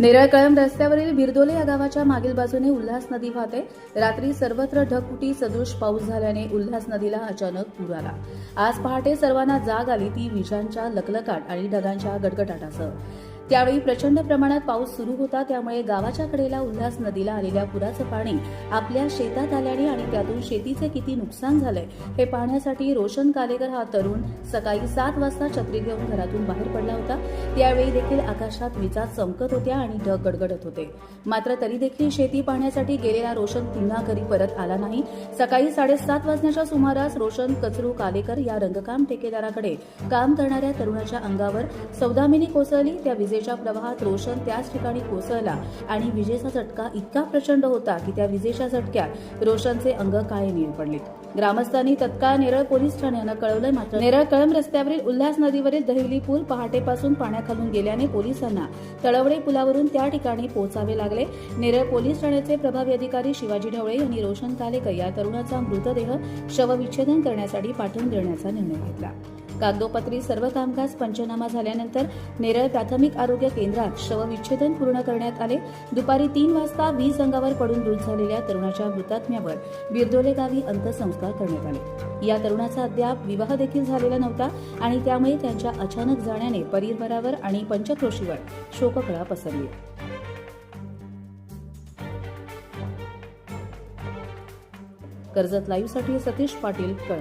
नेरळ कळंब रस्त्यावरील बिरदोले या गावाच्या मागील बाजूने उल्हास नदी वाहते. रात्री सर्वत्र ढगफुटी सदृश पाऊस झाल्याने उल्हास नदीला अचानक पूर आला. आज पहाटे सर्वांना जाग आली ती विजांच्या लकलकाट आणि ढगांच्या गडगडाटासह. त्यावेळी प्रचंड प्रमाणात पाऊस सुरू होता त्यामुळे गावाच्या कडेला उल्हास नदीला आलेल्या पुराचं पाणी आपल्या शेतात आल्याने आणि त्यातून शेतीचे किती नुकसान झालंय हे पाहण्यासाठी रोशन कालेकर हा तरुण सकाळी सात वाजता छत्री घेऊन घरातून बाहेर पडला होता. त्यावेळी देखील आकाशात विजा चमकत होत्या आणि ढग गडगडत होते. मात्र तरी देखील शेती पाहण्यासाठी गेलेला रोशन पुन्हा घरी परत आला नाही. सकाळी साडेसात वाजण्याच्या सुमारास रोशन कचरू कालेकर या रंगकाम ठेकेदाराकडे काम करणाऱ्या तरुणाच्या अंगावर सौदामिनी कोसळली. त्या विजे विजेच्या प्रवाहात रोशन त्याच ठिकाणी कोसळला आणि विजेचा झटका इतका प्रचंड होता की त्या विजेच्या झटक्यात रोशनचे अंग काळे निळ पडले. ग्रामस्थांनी तत्काळ नेरळ पोलीस ठाण्यानं कळवलं. मात्र नेरळ कळंब रस्त्यावरील उल्हास नदीवरील दहिवली पूल पहाटेपासून पाण्याखालून गेल्याने पोलिसांना तळवडे पुलावरून त्या ठिकाणी पोहोचावे लागले. नेरळ पोलीस ठाण्याचे प्रभावी अधिकारी शिवाजी ढवळे यांनी रोशन कालेकर या तरुणाचा मृतदेह शवविच्छेदन करण्यासाठी पाठवून देण्याचा निर्णय घेतला. कागदोपत्री सर्व कामकाज पंचनामा झाल्यानंतर नेरळ प्राथमिक आरोग्य केंद्रात शवविच्छेदन पूर्ण करण्यात आले. दुपारी तीन वाजता वीज अंगावर पडून दूर झालेल्या तरुणाच्या मृतात्म्यावर बिरदोले गावी अंत्यसंस्कार करण्यात आले. या तरुणाचा अद्याप विवाह देखील झालेला नव्हता आणि त्यामुळे त्यांच्या अचानक जाण्याने परिवारावर आणि पंचक्रोशीवर शोककळा पसरली. कर्जत लाईव्हसाठी सतीश पाटील कळ